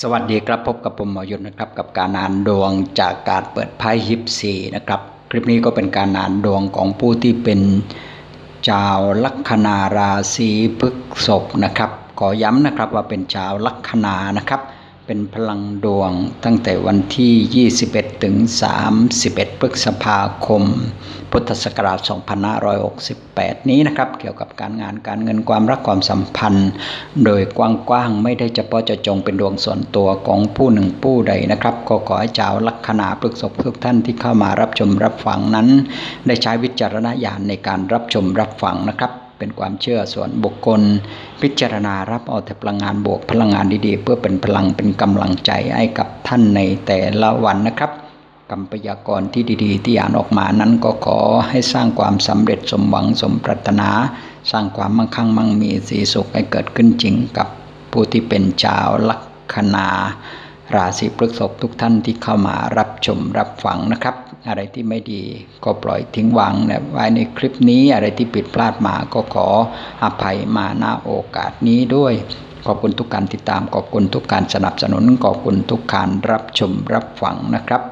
สวัสดีครับพบกับผมหมอยุทธนะครับกับการนานดวงจากการเปิดไพ่ฮิปซีนะครับ คลิปนี้ก็เป็นการนานดวงของผู้ที่เป็นชาวลัคนาราศีพฤษภนะครับ ขอย้ำนะครับว่าเป็นชาวลัคนานะครับ เป็นพลังดวงตั้งแต่วันที่ 21 ถึง 31 พฤษภาคม พุทธศักราช 2568 นี้นะครับ เกี่ยวกับการงานการเงินความรักความสัมพันธ์ โดยกว้างๆ ไม่ได้เฉพาะเจาะจงเป็นดวงส่วนตัวของผู้หนึ่งผู้ใดนะครับ ก็ขอให้ชาวลัคนาพฤษภทุกท่านที่เข้ามารับชมรับฟังนั้น ได้ใช้วิจารณญาณในการรับชมรับฟังนะครับ เป็นความเชื่อส่วนบุคคล พิจารณารับเอาแต่พลังงานบวกพลังงานดีๆ เพื่อเป็นพลังเป็นกำลังใจให้กับท่านในแต่ละวันนะครับกรรมพยากรณ์ที่ดีๆ ที่อ่านออกมานั้นก็ขอให้สร้างความสำเร็จสมหวังสมปรารถนา สร้างความมั่งคั่งมั่งมีสีสุขให้เกิดขึ้นจริงกับผู้ที่เป็นชาวลัคนาราศีพฤษภทุกท่านที่เข้ามารับชมรับฟังนะครับ อะไรที่ไม่ดีก็ปล่อยทิ้งวางนะไว้ในคลิปนี้อะไรที่ผิดพลาดมาก็ขออภัยมาณโอกาสนี้ด้วยขอบคุณทุกการติดตามขอบคุณทุกการสนับสนุนขอบคุณทุกการรับชมรับฟังนะครับ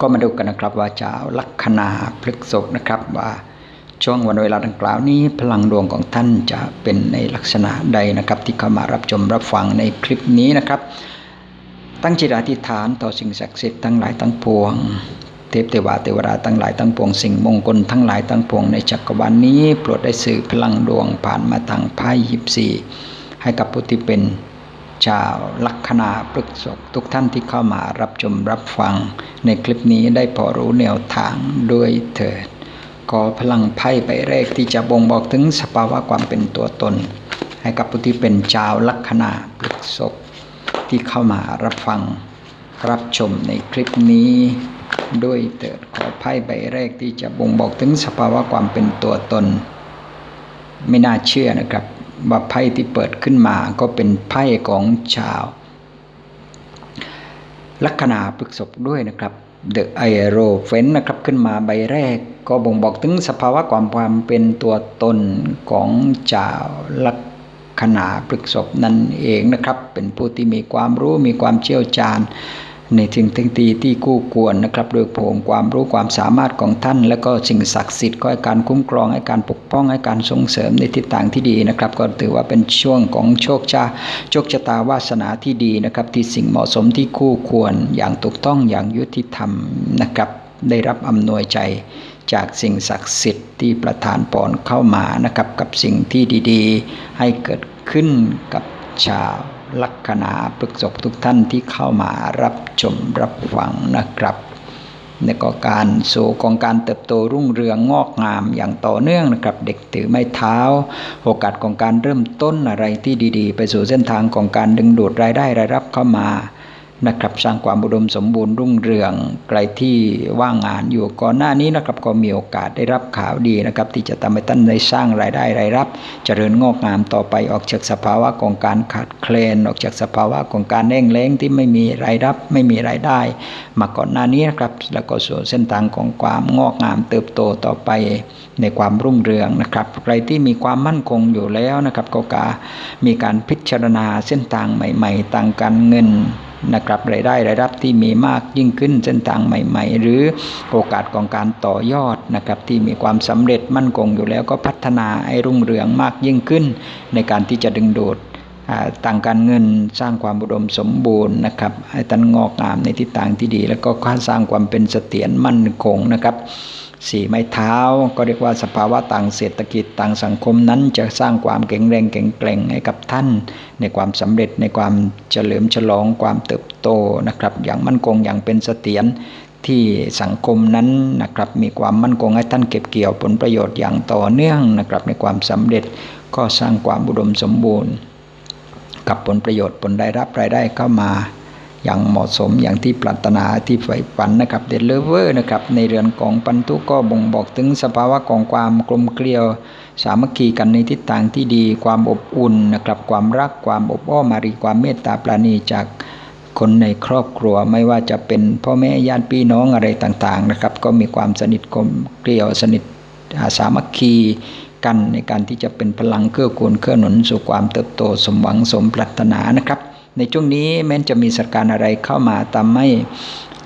ก็มาดูกันนะครับว่าชาลัคนาพฤษภนะครับว่าช่วงวันเวลาดังกล่าวนี้พลังดวงของท่านจะเป็นในลักษณะใดนะครับ ที่เข้ามารับชมรับฟังในคลิปนี้นะครับ ตั้งจิตอธิษฐานต่อสิ่งศักดิ์สิทธิ์ทั้งหลายทั้งปวง เทพเทวาเทวดาทั้งหลายทั้งปวงสิ่งมงคลทั้งหลายทั้งปวงในจักรวาลนี้โปรดได้สื่อพลังดวงผ่านมาทางไพ่ยิปซีให้กับผู้ที่เป็นชาวลัคนาพฤกษภทุกท่านที่เข้ามารับชมรับฟัง ในคลิปนี้ได้พอรู้แนวทางด้วยเถิดขอพลังไพ่ใบแรกที่จะบ่งบอกถึงสภาวะความเป็นตัวตน ให้กับผู้ที่เป็นชาวลัคนาพฤษภ ที่เข้ามารับฟังรับชมในคลิปนี้ ด้วยเถิดขอไพ่ใบแรกที่จะบ่งบอกถึงสภาวะความเป็นตัวตน ไม่น่าเชื่อนะครับว่าไพ่ที่เปิดขึ้นมาก็เป็นไพ่ของชาว ลัคนาพฤษภด้วยนะครับ The i r o p h a n t นะครับขึ้นมาใบแรก ก็บ่งบอกถึงสภาวะความความเป็นตัวตนของชาวลัค นาพฤษภนั่นเองนะครับ เป็นผู้ที่มีความรู้มีความเชี่ยวชาญในสิ่งทั้งตีที่คู่ควรนะครับโดยผมความรู้ความสามารถของท่าน และก็สิ่งศักดิ์สิทธิ์ก็ให้การคุ้มครองให้การปกป้องให้การส่งเสริมในทิศทางที่ดีนะครับ ก็ถือว่าเป็นช่วงของโชคชาโชคชะตาวาสนาที่ดีนะครับ ที่สิ่งเหมาะสมที่คู่ควรอย่างถูกต้องอย่างยุติธรรมนะครับ ได้รับอำนวยใจ จากสิ่งศักดิ์สิทธิ์ที่ประทานปอนเข้ามานะครับกับสิ่งที่ดีๆ ให้เกิดขึ้นกับชาวลัคนาพฤกษภทุกท่านที่เข้ามารับชมรับฟังนะครับในก็การสู่ของการเติบโตรุ่งเรืองงอกงามอย่างต่อเนื่องนะครับเด็กถือไม้เท้า โอกาสของการเริ่มต้นอะไรที่ดี ๆ ไปสู่เส้นทางของการดึงดูดรายได้รายรับเข้ามา นะครับสร้างความอุดมสมบูรณ์รุ่งเรืองใครที่ว่างงานอยู่ก่อนหน้านี้นะครับก็มีโอกาสได้รับข่าวดีนะครับที่จะทำให้ท่านได้สร้างรายได้รายรับ เจริญงอกงามต่อไปออกจากสภาวะของการขาดแคลนออกจากสภาวะของการแห้งแล้งที่ไม่มีรายรับไม่มีรายได้ มาก่อนหน้านี้นะครับแล้วก็สู่เส้นทางของความงอกงามเติบโตต่อไปในความรุ่งเรืองนะครับใครที่มีความมั่นคงอยู่แล้วนะครับก็กามีการพิจารณาเส้นทางใหม่ๆทางการเงิน นะครับรายได้รายรับที่มีมากยิ่งขึ้นเส้นทางใหม่ ๆ หรือโอกาสของการต่อยอดนะครับที่มีความสำเร็จมั่นคงอยู่แล้วก็พัฒนาให้รุ่งเรืองมากยิ่งขึ้น ในการที่จะดึงดูด ต่างการเงินสร้างความอุดมสมบูรณ์นะครับให้ตันงอกงามในทิศทางที่ดี แล้วก็สร้างความเป็นเสถียรมั่นคงนะครับสี่ไม้เท้าก็เรียกว่าสภาวะต่างเศรษฐกิจต่างสังคมนั้นจะสร้างความแข็งแรงแข็งแกร่งให้กับท่าน ในความสำเร็จในความเฉลิมฉลองความเติบโตนะครับ อย่างมั่นคงอย่างเป็นเสถียรที่สังคมนั้นนะครับมีความมั่นคงให้ท่านเก็บเกี่ยวผลประโยชน์อย่างต่อเนื่องนะครับในความสำเร็จก็สร้างความอุดมสมบูรณ์ กับผลประโยชน์ผลได้รับรายได้เข้ามา อย่างเหมาะสมอย่างที่ปรารถนาที่ใฝ่ฝันนะครับเดลเวอร์นะครับในเรือนของปันทุก็บ่งบอกถึงสภาวะของความกลมเกลียว สามัคคีกันในทิศทางที่ดี ความอบอุ่นนะครับความรักความอบอ้อมารีความเมตตาปราณีจากคนในครอบครัวไม่ว่าจะเป็นพ่อแม่ญาติพี่น้องอะไรต่างๆนะครับ ก็มีความสนิทกลมเกลียวสนิทสามัคคี กันในการที่จะเป็นพลังเกื้อกูลเกื้อหนุนสู่ความเติบโตสมหวังสมปรารถนานะครับ ในช่วงนี้แม้จะมีสถานการณ์อะไรเข้ามาทำให้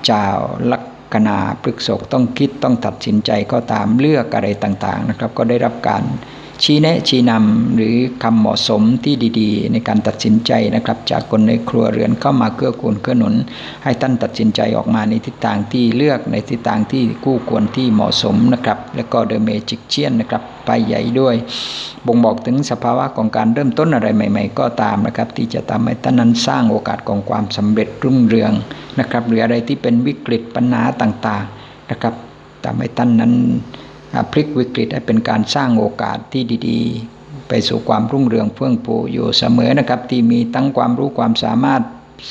เจ้าลักนาพฤกษกต้องคิดต้องตัดสินใจก็ตามเลือกอะไรต่างๆนะครับ ก็ได้รับการ ชี้แนะชี้นำหรือคำเหมาะสมที่ดีๆ ในการตัดสินใจนะครับ จากคนในครัวเรือนเข้ามาเกื้อกูลเกื้อหนุน ให้ท่านตัดสินใจออกมาในทิศทางที่เลือกในทิศทางที่คู่ควรที่เหมาะสมนะครับ แล้วก็เดอะเมจิกเชียนนะครับไปใหญ่ด้วย บ่งบอกถึงสภาวะของการเริ่มต้นอะไรใหม่ ๆ ก็ตามนะครับที่จะทำให้ท่านนั้นสร้างโอกาสของความสำเร็จรุ่งเรืองนะครับหรืออะไรที่เป็นวิกฤตปัญหาต่างๆนะครับทำให้ท่านนั้น พลิกวิกฤตให้เป็นการสร้างโอกาสที่ดีๆ ไปสู่ความรุ่งเรืองเฟื่องฟูอยู่เสมอนะครับ ที่มีทั้งความรู้ความสามารถ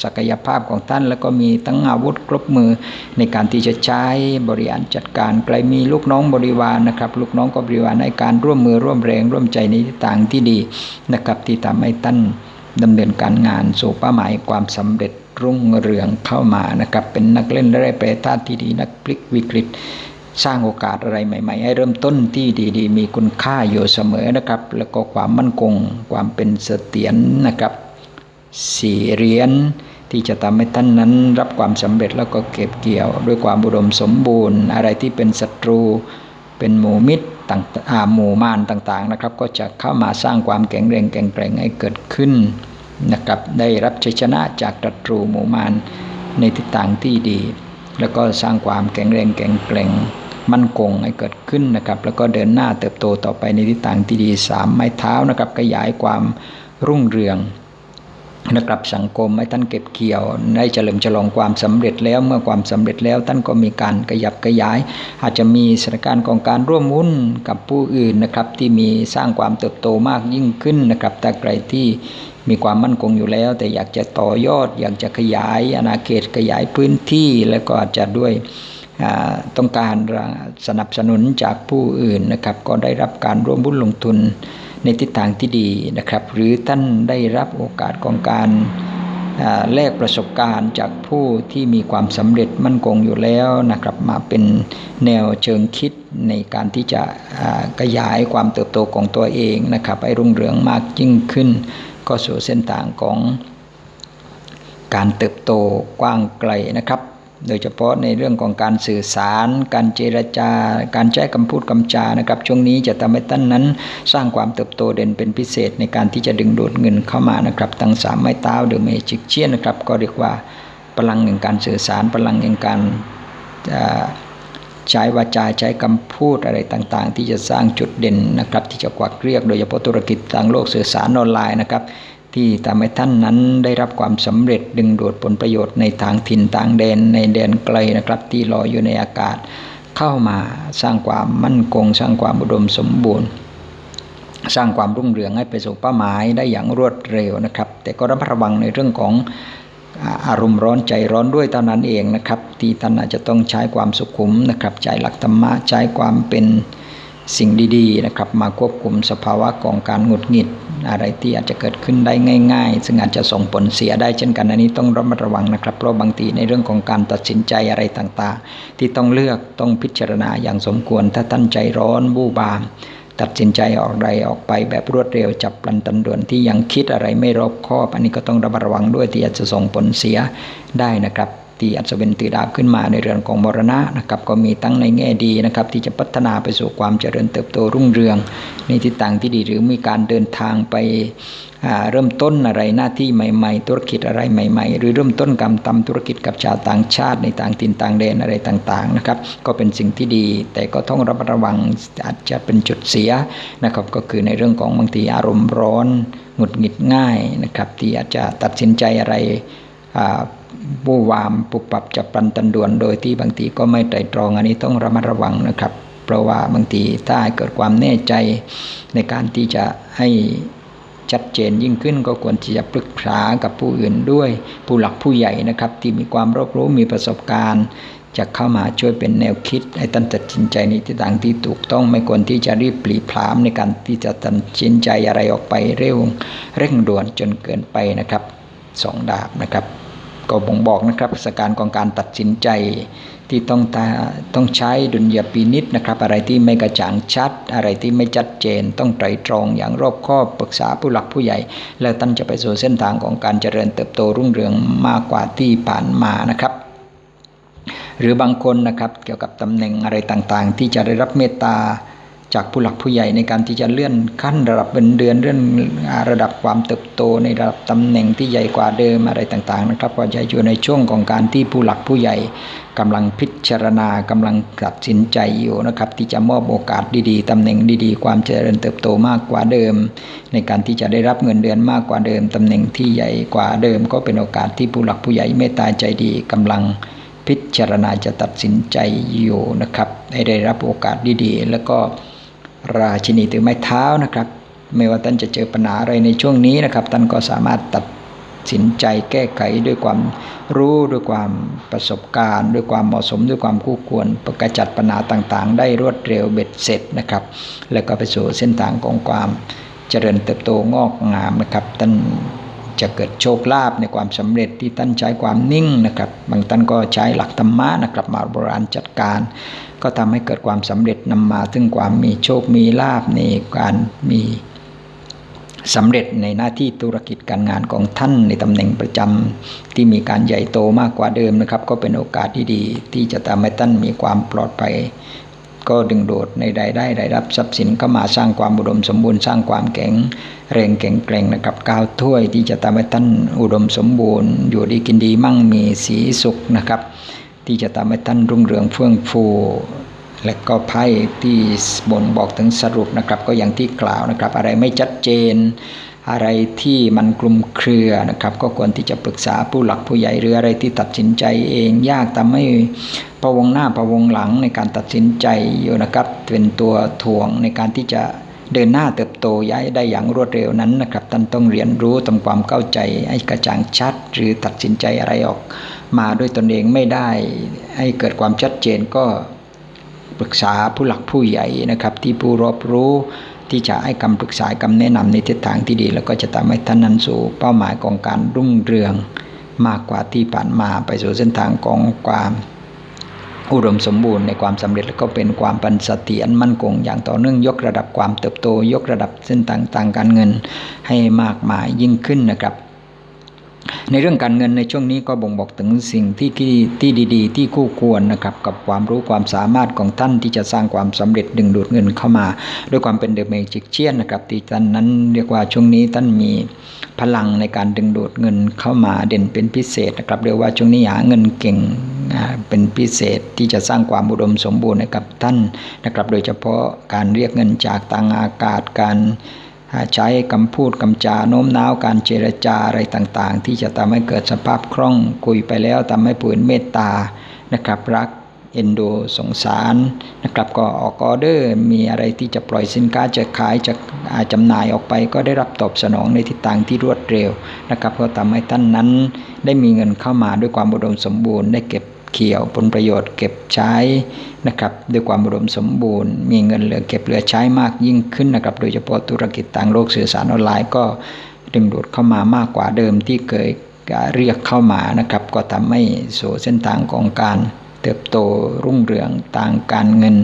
ศักยภาพของท่าน แล้วก็มีทั้งอาวุธครบมือในการที่จะใช้บริหารจัดการใครมีลูกน้องบริวารนะครับ ลูกน้องก็บริวารในการร่วมมือร่วมแรงร่วมใจในทิศทางที่ดีนะครับที่ทำให้ท่านดำเนินการงานสู่เป้าหมายความสำเร็จรุ่งเรืองเข้ามานะครับเป็นนักเล่นและแปรธาตุที่ดีนักพลิกวิกฤต สร้างโอกาสอะไรใหม่ ๆ ให้เริ่มต้นที่ดีๆ มีคุณค่าอยู่เสมอนะครับ แล้วก็ความมั่นคงความเป็นเสถียรนะครับสี่เหรียญที่จะทำให้ท่านนั้นรับความสำเร็จแล้วก็เก็บเกี่ยว ด้วยความบุดมสมบูรณ์ อะไรที่เป็นศัตรูเป็นหมู่มิตรต่างๆหมู่มารต่างๆนะครับ ก็จะเข้ามาสร้างความแข็งแรงแข็งแกร่งให้เกิดขึ้นนะครับได้รับชัยชนะจากศัตรูหมู่มารในทิศทางที่ดี แล้วก็สร้างความแข็งแรงแข็งแกร่ง มั่นคงให้เกิดขึ้นนะครับ แล้วก็เดินหน้าเติบโตต่อไปในทิศทางที่ดีสามไม้เท้านะครับขยายความรุ่งเรืองนะครับสังคมให้ท่านเก็บเกี่ยวได้เฉลิมฉลองความสำเร็จแล้วเมื่อความสำเร็จแล้วท่านก็มีการขยับขยาย อาจจะมีสถานการณ์ของการร่วมหุ้นกับผู้อื่นนะครับที่มีสร้างความเติบโตมากยิ่งขึ้นนะครับแต่ใครที่มีความมั่นคงอยู่แล้ว แต่อยากจะต่อยอด อยากจะขยายอาณาเขตขยายพื้นที่แล้วก็อาจจะด้วย ต้องการสนับสนุนจากผู้อื่นนะครับ ก็ได้รับการร่วมบุญลงทุนในทิศทางที่ดีนะครับ หรือท่านได้รับโอกาสของการแลกประสบการณ์จากผู้ที่มีความสำเร็จมั่นคงอยู่แล้วนะครับ มาเป็นแนวเชิงคิดในการที่จะขยายความเติบโตของตัวเองนะครับให้รุ่งเรืองมากยิ่งขึ้น ก็สู่เส้นทางของการเติบโตกว้างไกลนะครับ โดยเฉพาะในเรื่องของการสื่อสาร การเจรจา การใช้คำพูดคำจานะครับ ช่วงนี้จะทำให้ท่านนั้น สร้างความเติบโตเด่นเป็นพิเศษในการที่จะดึงดูดเงินเข้ามานะครับทั้งสามไม้เท้าเดอะเมจิกเชียนนะครับก็เรียกว่าพลังแห่งการสื่อสารพลังแห่งการใช้วาจาใช้คำพูดอะไรต่างๆ ที่จะสร้างจุดเด่นนะครับที่จะกวักเรียกโดยเฉพาะธุรกิจทางโลกสื่อสารออนไลน์นะครับ ที่ทำให้ท่านนั้นได้รับความสำเร็จดึงดูดผลประโยชน์ในทางถิ่นต่างแดนในแดนไกลนะครับ ที่ลอยอยู่ในอากาศ เข้ามาสร้างความมั่นคง สร้างความอุดมสมบูรณ์ สร้างความรุ่งเรืองให้ไปสู่เป้าหมายได้อย่างรวดเร็วนะครับ แต่ก็ระมัดระวังในเรื่องของอารมณ์ร้อนใจร้อนด้วยเท่านั้นเองนะครับ ที่ท่านอาจจะต้องใช้ความสุขุมนะครับใจหลักธรรมะใช้ความเป็นสิ่งดีๆนะครับ มาควบคุมสภาวะของการหงุดหงิด อะไรที่อาจจะเกิดขึ้นได้ง่าย ๆ ซึ่งอาจจะส่งผลเสียได้เช่นกันอันนี้ต้องระมัดระวังนะครับ เพราะบางทีในเรื่องของการตัดสินใจอะไรต่างๆ ที่ต้องเลือกต้องพิจารณาอย่างสมควร ถ้าท่านใจร้อนบูบามตัดสินใจออกใดออกไปแบบรวดเร็วจับปลันตันด่วนที่ยังคิดอะไรไม่รอบคอบ อันนี้ก็ต้องระมัดระวังด้วยที่อาจจะส่งผลเสียได้นะครับ ที่อัศวินตือดาบขึ้นมาในเรื่องของมรณะนะครับก็มีตั้งในแง่ดีนะครับที่จะพัฒนาไปสู่ความเจริญเติบโตรุ่งเรือง ในทิศทางที่ดีหรือมีการเดินทางไปเริ่มต้นอะไรหน้าที่ใหม่ ๆ ธุรกิจอะไรใหม่ ๆ หรือเริ่มต้นการทำธุรกิจกับชาวต่างชาติในต่างถิ่นต่างแดนอะไรต่างๆนะครับก็เป็นสิ่งที่ดี แต่ก็ต้องระมัดระวังอาจจะเป็นจุดเสียนะครับก็คือในเรื่องของบางทีอารมณ์ร้อนหงุดหงิดง่ายนะครับที่อาจจะตัดสินใจอะไร บูวามปุปับจับปันตันด่วนโดยที่บางทีก็ไม่ไตรตรองอันนี้ต้องระมัดระวังนะครับ เพราะว่าบางทีถ้าเกิดความแน่ใจในการที่จะให้ชัดเจนยิ่งขึ้นก็ควรที่จะปรึกษากับผู้อื่นด้วย ผู้หลักผู้ใหญ่นะครับ ที่มีความรอบรู้มีประสบการณ์ จะเข้ามาช่วยเป็นแนวคิดให้ท่านตัดสินใจในทิศทางที่ถูกต้องไม่ควรที่จะรีบปลีพลามในการที่จะตัดสินใจอะไรออกไปเร็ว เร่งด่วนจนเกินไปนะครับสองดาบนะครับ ก็บ่งบอกนะครับสการของการตัดสินใจที่ต้องตาต้องใช้ดุลยพินิษนะครับ อะไรที่ไม่กระจ่างชัด อะไรที่ไม่ชัดเจน ต้องไตรตรองอย่างรอบคอบปรึกษาผู้หลักผู้ใหญ่ แล้วท่านจะไปสู่เส้นทางของการเจริญเติบโตรุ่งเรืองมากกว่าที่ผ่านมานะครับ หรือบางคนนะครับเกี่ยวกับตำแหน่งอะไรต่างๆ ที่จะได้รับเมตตา จากผู้หลักผู้ใหญ่ในการที่จะเลื่อนขั้นระดับเป็นเดือนเลื่อนระดับความเติบโตในระดับตำแหน่งที่ใหญ่กว่าเดิมอะไรต่างๆนะครับก็จะอยู่ในช่วงของการที่ผู้หลักผู้ใหญ่กำลังพิจารณากำลังตัดสินใจอยู่นะครับที่จะมอบโอกาสดีๆตำแหน่งดีๆ ความเจริญเติบโตมากกว่าเดิม ในการที่จะได้รับเงินเดือนมากกว่าเดิมตำแหน่งที่ใหญ่กว่าเดิม ก็เป็นโอกาสที่ผู้หลักผู้ใหญ่เมตตาใจดีกำลัง พิจารณาจะตัดสินใจอยู่นะครับให้ได้รับโอกาสดีๆ แล้วก็ราชินีถือไม้เท้านะครับ ไม่ว่าท่านจะเจอปัญหาอะไรในช่วงนี้นะครับ ท่านก็สามารถตัดสินใจแก้ไขด้วยความรู้ด้วยความประสบการณ์ ด้วยความเหมาะสมด้วยความคู่ควรประกจัดปัญหาต่างๆ ได้รวดเร็วเบ็ดเสร็จนะครับ แล้วก็ไปสู่เส้นทางของความเจริญเติบโตงอกงามนะครับท่าน จะเกิดโชคลาภในความสำเร็จที่ท่านใช้ความนิ่งนะครับ บางท่านก็ใช้หลักธรรมะนะครับมาโบราณจัดการ ก็ทำให้เกิดความสำเร็จนำมาถึงความมีโชคมีลาภในการมีสำเร็จในหน้าที่ธุรกิจการงานของท่านในตำแหน่งประจำที่มีการใหญ่โตมากกว่าเดิมนะครับ ก็เป็นโอกาสที่ดีที่จะทำให้ท่านมีความปลอดภัย ก็ดึงโดดในรายได้รายรับทรัพย์สินเข้ามาสร้างความอุดมสมบูรณ์สร้างความแข็งแรงแข็งแกร่งนะครับก้าวถ้วยที่จะทำให้ท่านอุดมสมบูรณ์ อยู่ดีกินดีมั่งมีสีสุขนะครับ ที่จะทำให้ท่านรุ่งเรืองเฟื่องฟูและก็ไพ่ที่บ่นบอกถึงสรุปนะครับ ก็อย่างที่กล่าวนะครับ อะไรไม่ชัดเจน อะไรที่มันกลุ่มเครือนะครับ ก็ควรที่จะปรึกษาผู้หลักผู้ใหญ่หรืออะไรที่ตัดสินใจเองยากทำให้พะวงหน้าพะวงหลังในการตัดสินใจอยู่นะครับ เป็นตัวถ่วงในการที่จะเดินหน้าเติบโตย้ายได้อย่างรวดเร็วนั้นนะครับท่านต้องเรียนรู้ทำความเข้าใจให้กระจ่างชัด หรือตัดสินใจอะไรออกมาด้วยตนเองไม่ได้ ให้เกิดความชัดเจนก็ปรึกษาผู้หลักผู้ใหญ่นะครับที่ผู้รอบรู้ ที่จะให้คำปรึกษาคำแนะนำในทิศทางที่ดี แล้วก็จะทำให้ท่านนั้นสู่เป้าหมายของการรุ่งเรืองมากกว่าที่ผ่านมาไปสู่เส้นทางของความอุดมสมบูรณ์ในความสำเร็จแล้วก็เป็นความปันสติอันมั่นคงอย่างต่อเนื่องยกระดับความเติบโต ยกระดับเส้นทางทางการเงินให้มากมายยิ่งขึ้นนะครับ ในเรื่องการเงินในช่วงนี้ก็บ่งบอกถึงสิ่งที่ที่ดีๆ ที่คู่ควรนะครับกับความรู้ความสามารถของท่านที่จะสร้างความสำเร็จดึงดูดเงินเข้ามา ด้วยความเป็นเดอะเมจิกเชียนนะครับที่ท่านนั้นเรียกว่าช่วงนี้ท่านมีพลังในการดึงดูดเงินเข้ามาเด่นเป็นพิเศษนะครับเรียกว่าช่วงนี้หาเงินเก่งเป็นพิเศษที่จะสร้างความอุดมสมบูรณ์ให้กับท่านนะครับ โดยเฉพาะการเรียกเงินจากต่างอากาศการ ใช้คำพูดคำจาโน้มน้าวการเจรจาอะไรต่างๆ ที่จะทำให้เกิดสภาพคล่องคุยไปแล้วทำให้ผู้อื่นเมตตานะครับรักเอ็นดูสงสารนะครับก็ออกออเดอร์มีอะไรที่จะปล่อยสินค้าจะขายจะจำหน่ายออกไป ก็ได้รับตอบสนองในทิศทางที่รวดเร็วนะครับก็ทำให้ท่านนั้นได้มีเงินเข้ามาด้วยความอุดมสมบูรณ์ได้เก็บ เกี่ยวผลประโยชน์เก็บใช้นะครับด้วยความอุดมสมบูรณ์ มีเงินเหลือเก็บเหลือใช้มากยิ่งขึ้นนะครับโดยเฉพาะธุรกิจต่างโลกสื่อสารออนไลน์ก็ดึงดูดเข้ามามากกว่าเดิมที่เคยเรียกเข้ามานะครับก็ทำให้สู่เส้นทางของการเติบโตรุ่งเรืองทางการเงิน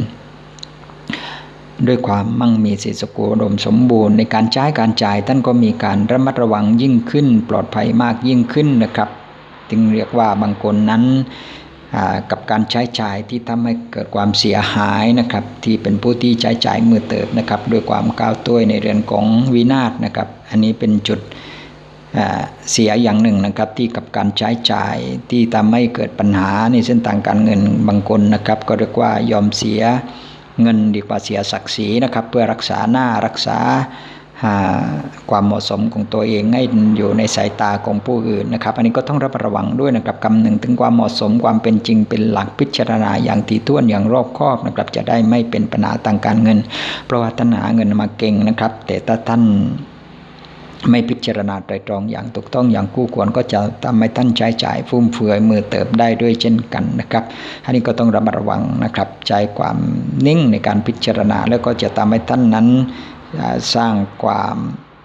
ด้วยความมั่งมีสิทธิสกุลมสมบูรณ์ในการใช้การจ่าย ท่านก็มีการระมัดระวังยิ่งขึ้น ปลอดภัยมากยิ่งขึ้นนะครับ จึงเรียกว่าบางคนนั้น กับการใช้จ่ายที่ทำให้เกิดความเสียหายนะครับที่เป็นผู้ที่ใช้จ่ายมือเติบนะครับด้วยความก้าวตัวในเรือนของวินาศนะครับ อันนี้เป็นจุดเสียอย่างหนึ่งนะครับที่กับการใช้จ่ายที่ทำให้เกิดปัญหาในเส้นทางการเงินบางคนนะครับ ก็เรียกว่ายอมเสียเงินดีกว่าเสียศักดิ์ศรีนะครับ เพื่อรักษาหน้ารักษา ความเหมาะสมของตัวเองให้อยู่ในสายตาของผู้อื่นนะครับ อันนี้ก็ต้องระมัดระวังด้วยนะครับคำหนึ่งถึงความเหมาะสมความเป็นจริงเป็นหลักพิจารณาอย่างถี่ถ้วนอย่างรอบคอบนะครับ จะได้ไม่เป็นปัญหาทางการเงิน เพราะว่าท่านหาเงินมาเก่งนะครับ แต่ถ้าท่านไม่พิจารณาไตรตรองอย่างถูกต้องอย่างคู่ควรก็จะทำให้ท่านใช้จ่ายฟุ่มเฟือยมือเติบได้ด้วยเช่นกันนะครับอันนี้ก็ต้องระมัดระวังนะครับ ใช้ความนิ่งในการพิจารณาแล้วก็จะทำให้ท่านนั้น สร้างความ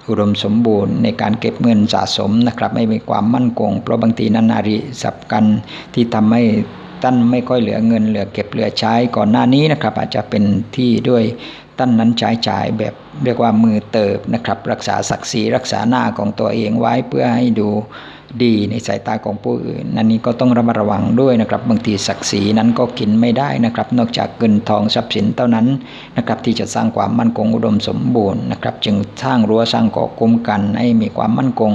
อุดมสมบูรณ์ในการเก็บเงินสะสมนะครับไม่มีความมั่นคง เพราะบางทีนั้นาริสับกันที่ทำให้ตั้นไม่ค่อยเหลือเงินเหลือเก็บเหลือใช้ก่อนหน้านี้นะครับ อาจจะเป็นที่ด้วยตั้นนั้นใช้จ่ายแบบเรียกว่ามือเติบนะครับ รักษาศักดิ์ศรีรักษาหน้าของตัวเองไว้เพื่อให้ดู ดีในสายตาของผู้อื่นนั่นนี้ก็ต้องระมัดระวังด้วยนะครับ บางทีศักดิ์ศรีนั้นก็กินไม่ได้นะครับ นอกจากเงินทองทรัพย์สินเท่านั้นนะครับที่จะสร้างความมั่นคงอุดมสมบูรณ์นะครับ จึงสร้างรั้วสร้างเกาะคุ้มกัน ให้มีความมั่นคง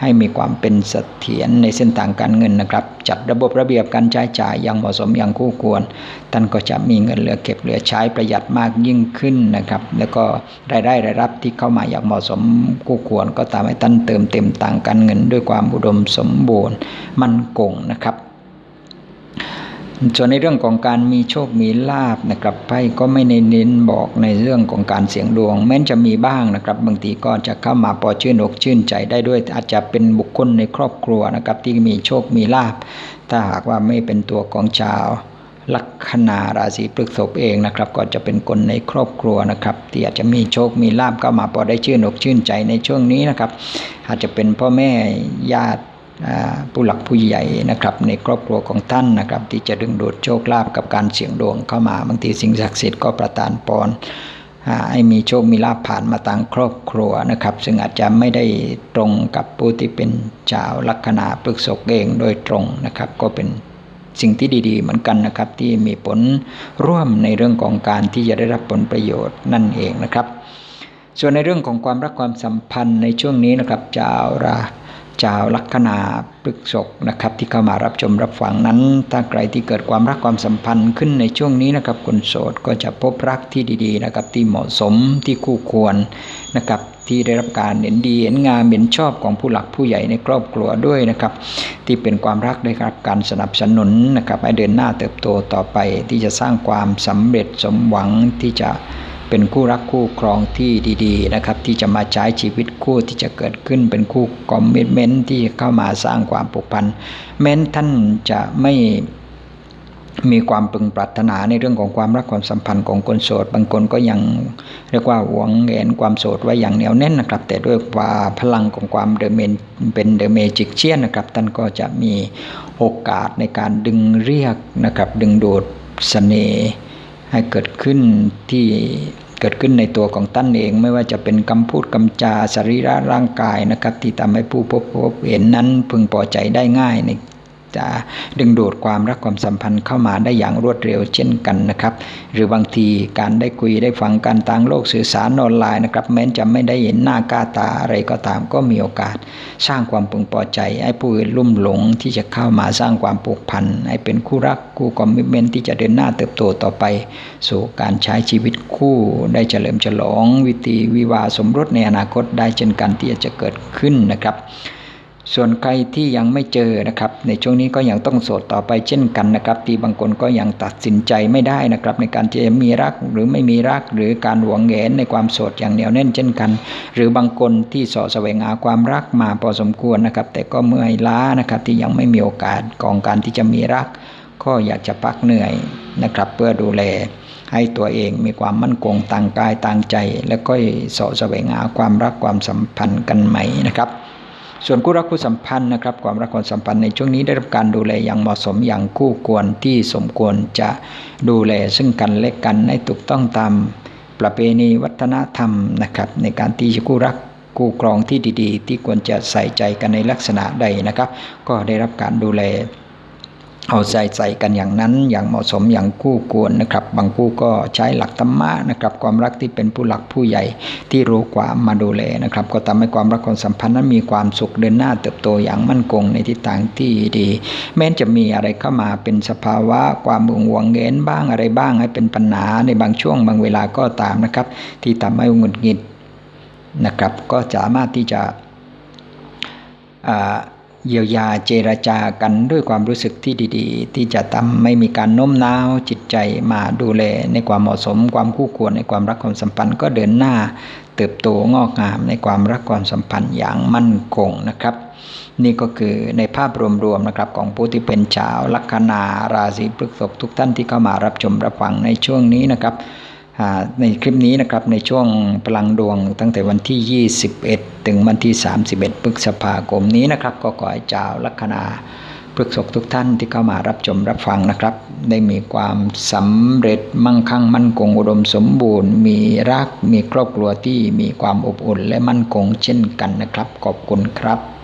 ให้มีความเป็นเสถียรในเส้นทางการเงินนะครับ จัดระบบระเบียบการใช้จ่ายอย่างเหมาะสมอย่างคู่ควร ท่านก็จะมีเงินเหลือเก็บเหลือใช้ประหยัดมากยิ่งขึ้นนะครับ แล้วก็รายได้รายรับที่เข้ามาอย่างเหมาะสมคู่ควร ก็ทำให้ท่านเติมเต็มต่างการเงินด้วยความอุดมสมบูรณ์มั่นคงนะครับ ส่วนในเรื่องของการมีโชคมีลาบนะครับไพ่ก็ไม่ในเน้นบอกในเรื่องของการเสี่ยงดวง แม้นจะมีบ้างนะครับบางทีก็จะเข้ามาพอชื่นอกชื่นใจได้ด้วย อาจจะเป็นบุคคลในครอบครัวนะครับที่มีโชคมีลาบ ถ้าหากว่าไม่เป็นตัวของชาวลัคนาราศีพฤษภเองนะครับ ก็จะเป็นคนในครอบครัวนะครับที่อาจจะมีโชคมีลาบเข้ามาพอได้ชื่นอกชื่นใจในช่วงนี้นะครับ อาจจะเป็นพ่อแม่ญาติ ผู้หลักผู้ใหญ่นะครับ ในครอบครัวของท่านนะครับ ที่จะดึงดูดโชคลาภกับการเสี่ยงดวงเข้ามาบางทีสิ่งศักดิ์สิทธิ์ก็ประทานพรให้มีโชคมีลาภผ่านมาทางครอบครัวนะครับ ซึ่งอาจจะไม่ได้ตรงกับผู้ที่เป็นชาวลัคนาพฤกษกเองโดยตรงนะครับ ก็เป็นสิ่งที่ดีๆ เหมือนกันนะครับ ที่มีผลร่วมในเรื่องของการที่จะได้รับผลประโยชน์นั่นเองนะครับ ส่วนในเรื่องของความรักความสัมพันธ์ในช่วงนี้นะครับชาวรา ชาวลัคนาปรึกษกนะครับที่เข้ามารับชมรับฟังนั้น ถ้าใครที่เกิดความรักความสัมพันธ์ขึ้นในช่วงนี้นะครับคนโสดก็จะพบรักที่ดีๆนะครับที่เหมาะสมที่คู่ควรนะครับที่ได้รับการเห็นดีเห็นงามเห็นชอบของผู้หลักผู้ใหญ่ในครอบครัวด้วยนะครับ ที่เป็นความรักได้รับการสนับสนุนนะครับให้เดินหน้าเติบโตต่อไปที่จะสร้างความสำเร็จสมหวังที่จะ เป็นคู่รักคู่ครองที่ดีๆนะครับที่จะมาใช้ชีวิตคู่ที่จะเกิดขึ้นเป็นคู่คอมมิชเมนต์ที่เข้ามาสร้างความผูกพันแม้นท่านจะไม่มีความพึงปรารถนาในเรื่องของความรักความสัมพันธ์ของคนโสด บางคนก็ยังเรียกว่าหวงแหนความโสดไว้อย่างเหนียวแน่นนะครับ แต่ด้วยว่าพลังของความเดเมนเป็นเดเมจิกเชียนนะครับ ท่านก็จะมีโอกาสในการดึงเรียกนะครับ ดึงดูดเสน่ห์ให้เกิดขึ้นที่ เกิดขึ้นในตัวของท่านเอง ไม่ว่าจะเป็นคำพูดคำจาสรีระร่างกายนะครับ ที่ทำให้ผู้พบพบเห็นนั้นพึงพอใจได้ง่ายใน จะดึงดูดความรักความสัมพันธ์เข้ามาได้อย่างรวดเร็วเช่นกันนะครับ หรือบางทีการได้คุยได้ฟังการทางโลกสื่อสารออนไลน์นะครับแม้จะไม่ได้เห็นหน้าก้าตาอะไรก็ตามก็มีโอกาส สร้างความพึงพอใจ ให้ผู้อื่นลุ่มหลงที่จะเข้ามาสร้างความผูกพันให้เป็นคู่รักคู่คอมมิชเมนต์ที่จะเดินหน้าเติบโตต่อไป สู่การใช้ชีวิตคู่ได้เฉลิมฉลอง วิธีวิวาสมรสในอนาคตได้เช่นกันที่จะเกิดขึ้นนะครับ ส่วนใครที่ยังไม่เจอนะครับ ในช่วงนี้ก็ยังต้องโสดต่อไปเช่นกันนะครับที่บางคนก็ยังตัดสินใจไม่ได้นะครับ ในการที่จะมีรักหรือไม่มีรักหรือการหวงแหนในความโสดอย่างเหนียวแน่นเช่นกัน หรือบางคนที่สอแสวงหาความรักมาพอสมควรนะครับ แต่ก็เมื่อยล้านะครับที่ยังไม่มีโอกาสของการที่จะมีรัก ก็อยากจะพักเหนื่อยนะครับ เพื่อดูแลให้ตัวเองมีความมั่นคงต่างกายต่างใจ แล้วก็สอแสวงหาความรักความสัมพันธ์กันใหม่นะครับ ส่วนคู่รักคู่สัมพันธ์นะครับความรักความสัมพันธ์ในช่วงนี้ได้รับการดูแลอย่างเหมาะสมอย่างคู่ควรที่สมควรจะดูแลซึ่งกันและกันให้ถูกต้องตามประเพณีวัฒนธรรมนะครับในการที่จะคู่รักคู่ครองที่ดี ๆ ที่ควรจะใส่ใจกันในลักษณะใดนะครับ ก็ได้รับการดูแล เอาใจใส่กันอย่างนั้นอย่างเหมาะสมอย่างคู่ควรนะครับ บางคู่ก็ใช้หลักธรรมะนะครับ ความรักที่เป็นผู้หลักผู้ใหญ่ที่รู้กว่ามาดูแลนะครับ ก็ทำให้ความรักความสัมพันธ์นั้นมีความสุขเดินหน้าเติบโตอย่างมั่นคงในทิศทางที่ดี แม้จะมีอะไรเข้ามาเป็นสภาวะความมึงหวงเงินบ้างอะไรบ้างให้เป็นปัญหาในบางช่วงบางเวลาก็ตามนะครับ ที่ทำให้หงุดหงิดนะครับ ก็สามารถที่จะอ่า เยียวยาเจรจากันด้วยความรู้สึกที่ดี ๆ ที่จะทำไม่มีการโน้มน้าวจิตใจมาดูแลในความเหมาะสม ความคู่ควรในความรักความสัมพันธ์ก็เดินหน้า เติบโตงอกงามในความรักความสัมพันธ์อย่างมั่นคงนะครับ นี่ก็คือในภาพรวมๆนะครับของผู้ที่เป็นชาวลัคนาราศีพฤษภทุกท่านที่เข้ามารับชมรับฟังในช่วงนี้นะครับ ในคลิปนี้นะครับในช่วงพลังดวงตั้งแต่วันที่ 21 ถึงวันที่ 31 พฤษภาคมนี้นะครับ ก็ขอให้เจ้าลัคนาพฤกษกทุกท่านที่เข้ามารับชมรับฟังนะครับ ได้มีความสำเร็จมั่งคั่งมั่นคงอุดมสมบูรณ์ มีรักมีครอบครัวที่มีความอบอุ่นและมั่นคงเช่นกันนะครับ ขอบคุณครับ